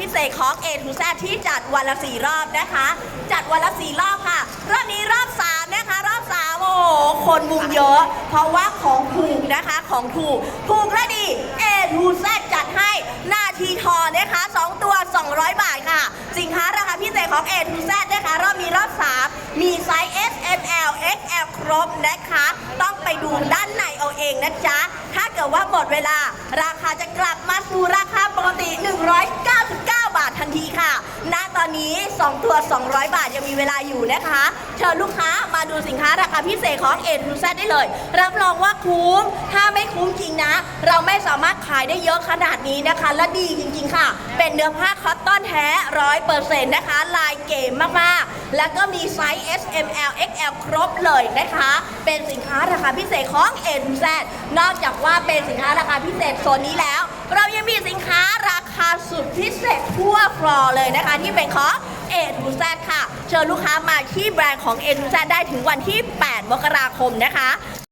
พิเศษของ A to Z ที่จัดวันละสี่รอบนะคะ จัดวันละสี่รอบค่ะ รอบนี้รอบสามนะคะ รอบสามโอ้โหคนมุงเยอะ เพราะว่าของถูกนะคะของถูกถูกและดี A to Z จัดให้นาทีทอนนะคะ2ตัว 200 บาทค่ะ สินค้าราคาพิเศษของ A to Z นะคะ รอบนี้รอบ 3 มีไซส์ S M L X L ครบนะคะ ต้องไปดูด้านในเอาเองนะจ๊ะ ถ้าเกิดว่าหมดเวลา ราคาจะกลับมาสู่ราคาปกติ199 อนนี้ 2 ตัว 200 บาทยังมีเวลาอยู่นะคะ เชิญลูกค้ามาดูสินค้าราคาพิเศษของ A to Z ได้เลย รับรองว่าคุ้ม ถ้าไม่คุ้มจริงนะ เราไม่สามารถขายได้เยอะขนาดนี้นะคะ และดีจริงๆค่ะ เป็นเนื้อผ้าคอตตอนแท้100%นต์นะคะ ลายเก๋มากๆ แล้วก็มีไซส์ S M L X L ครบเลยนะคะ เป็นสินค้าราคาพิเศษของ A to Z นอกจากว่าเป็นสินค้าราคาพิเศษโซนนี้แล้ว เรายังมีสินค้าราคาสุดพิเศษทั่วฟลอร์เลยนะคะ ที่เป็นของเอทูแซค่ะ เชิญลูกค้ามาที่แบรนด์ของเอทูแซได้ถึงวันที่ 8 มกราคมนะคะ